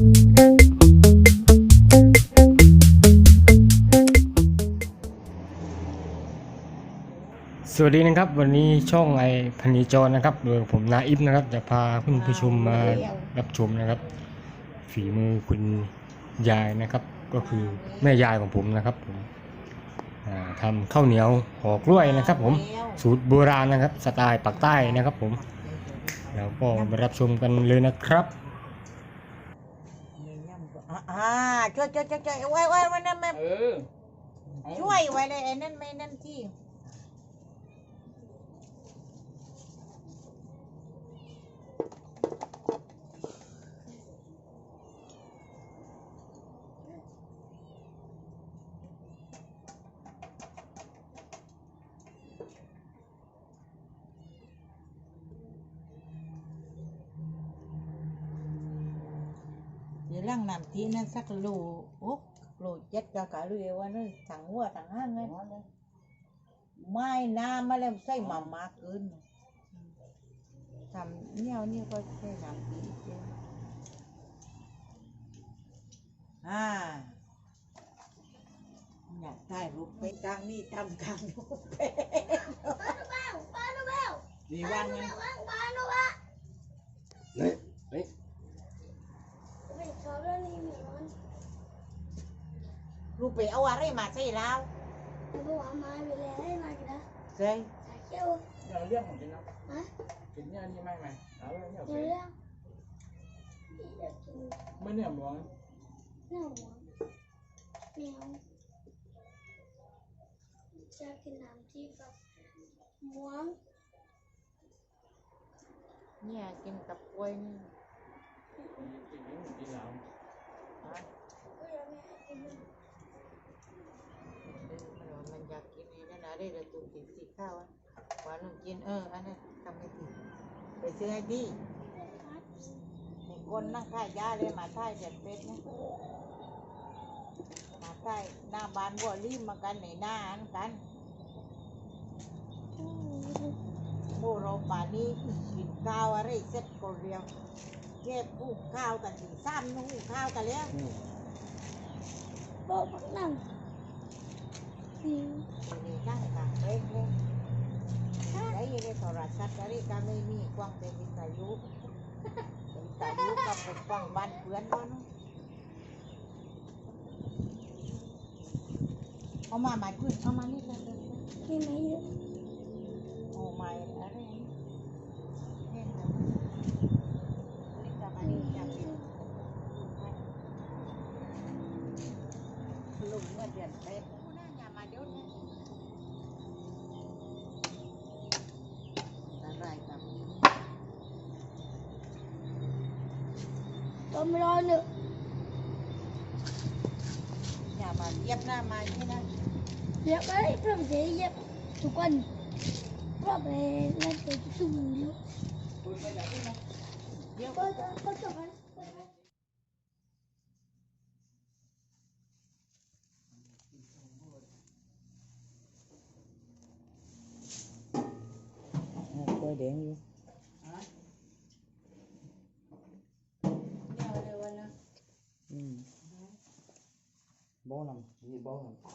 สวัสดีนะครับ วันนี้ช่องไอพันีจรนะครับโดยผมนาอิฟนะครับ จะพาคุณผู้ชมมารับชมนะครับ ฝีมือคุณยายนะครับ ก็คือแม่ยายของผมนะครับผมอ่าทำข้าวเหนียวห่อกล้วยนะครับ ผมสูตรโบราณนะครับ สไตล์ปักใต้นะครับ ผมแล้วก็มารับชมกันเลยนะครับ อ่าช่วยช่วยช่วยช่วยไว้ไว้ไว้นั่นไม่เออ ช่วยไว้เลยไอ้นั่นไม่นั่นที่ ล่างน้ำที่นั่นสักโลโอ้โลเจ็ดกะกะเรียว่านั่นถังหัวถังห้างไงไม่น้ำมาแล้วใส่มามากเกินทำเนี่ยนี่ก็ใส่น้ำที่เดียวอ่าอยากได้รูปไปกลางนี่ทำกลางรูปไปดีว่างไงรูป ไปเอาอะไรมาใส่แล้วใส่เราเรื่องของกินเนาะกินเนี่ยนี่ไม่ไหมเอาเรื่องเนี่ยไม่เนี่ยหมอนจะกินน้ำที่กับม่วงเนี่ยกินกับกล้วยนี่กินนี่กินแล้ว อะ ก็ยังไม่ให้กินเลย มันอยาก กินไอ้นั่นอะตูกินสีข้าวหวานนุ่มกินเอออันนั้นทำไม่ถูกไปซื้อให้ดีมีคนนั่งขายยาเลยมาท่ายเด็ดเป็ดนะมาท่ายหน้าบ้านบัวรีบมากันในหน้าอันกันโบเราป่านี้กินข้าวอะไรเสร็จก็เรียวเก็บผู้ข้าวกันถึงซ้ำนู่ข้าวกันแล้วบอกบักนั่ง อืมมีนั่งกันเองเลยได้ยินในโทรศัพท์อะไรก็ไม่มีกว้างเป็นวิทยุวิทยุกับเป็นกว้างบ้านเพื่อนมันเอามาหมายคุณเอามานี่เลยมีไหมเยอะเอามาอะไรเนี่ยนะนี่ก็มานี่จะเป็นลุงเมื่อเดือนเป็ม ต้มร้อนเนอะอย่ามาเย็บหน้ามาที่นั่นเรียกอ อืมบ่ลำยี่บ่ลำตา